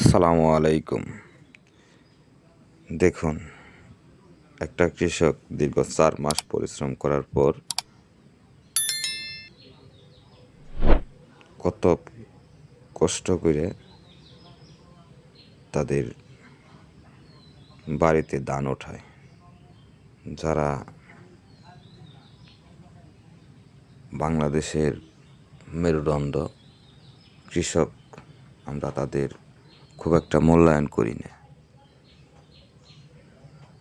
সালামু আলাইকুম। দেখুন, একটা কৃষক দীর্ঘ চার মাস পরিশ্রম করার পর কত কষ্ট করে তাদের বাড়িতে দান ওঠায়। যারা বাংলাদেশের মেরুদণ্ড কৃষক, আমরা তাদের খুব একটা মূল্যায়ন করি না।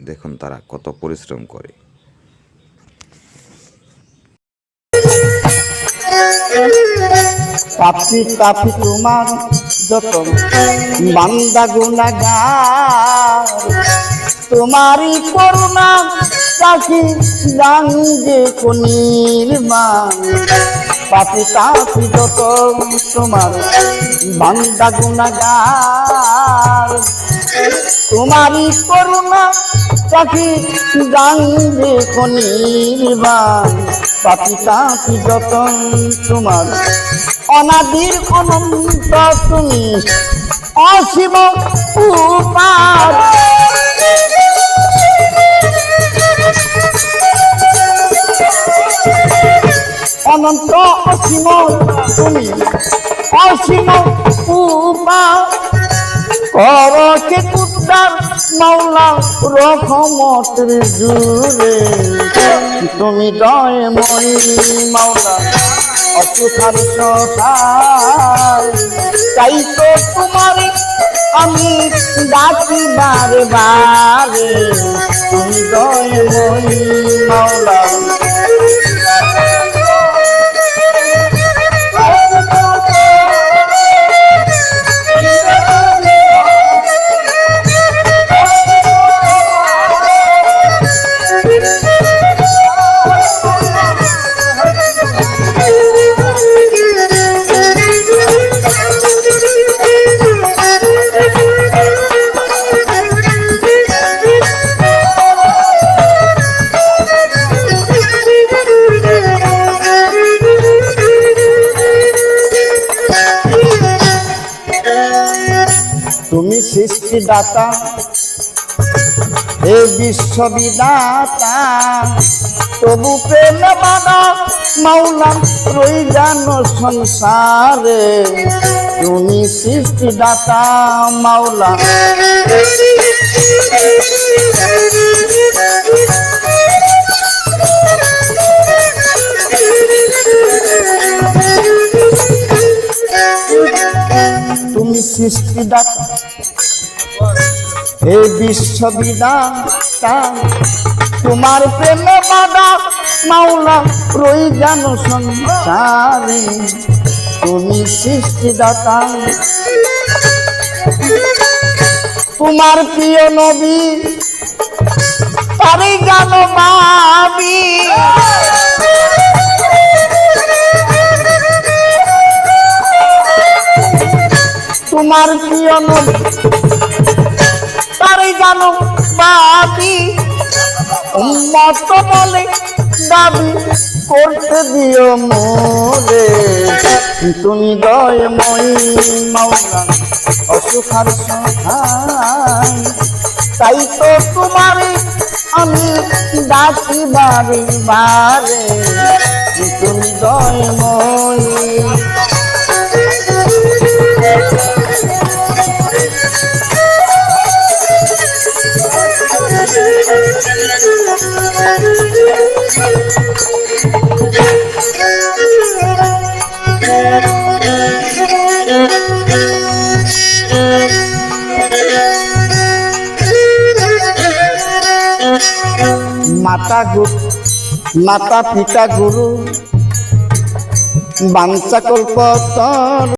দেখুন তারা কত পরিশ্রম করে। কাপি কাপি তোমার যত বান্দা, গুণাগার। তোমারই করুণা জানি যে কনির মান। পাপি কাপি যত তোমার বান্দা গুণাগার। তোমারই করুণা পাখি জানবে কনির্বাণ পাপি কাপি যতন তোমার অনাদির অনন্ত তুমি অসীম উপার অসীম তুমি অসীম উপার করকে কুদ্দার মাওলা রকমতের জুড়ে তুমি দয় মই মাওলা তাই তো তোমার আমি ডাকি বারে বারে তুমি দয় মই মাওলা। তুমি সৃষ্টিদাতা হে বিশ্ববিদাতা তবু প্রেম বাদা মাওলা রই জানো সংসারে। তুমি সৃষ্টিদাতা মাওলা। সৃষ্টিদাতা। হে বিশ্ববিদাতা, তোমার প্রেমে বাদা মাওলা, রই জানো সংসারে। তুমি সৃষ্টিদাতা। তোমার প্রিয় নবী, তারই জানো বাবি তোমার প্রিয় তারই জানো বাবি উম্মত বলে দাবি করতে দিও মোরে। তুমি দয় মই মাওলা অসুখার সহায় তাই তো তোমারে আমি ডাকি বারে বারে। তুমি দয় মই মাতা গুরু মাতা পিতা গুরু বাঞ্ছা কল্প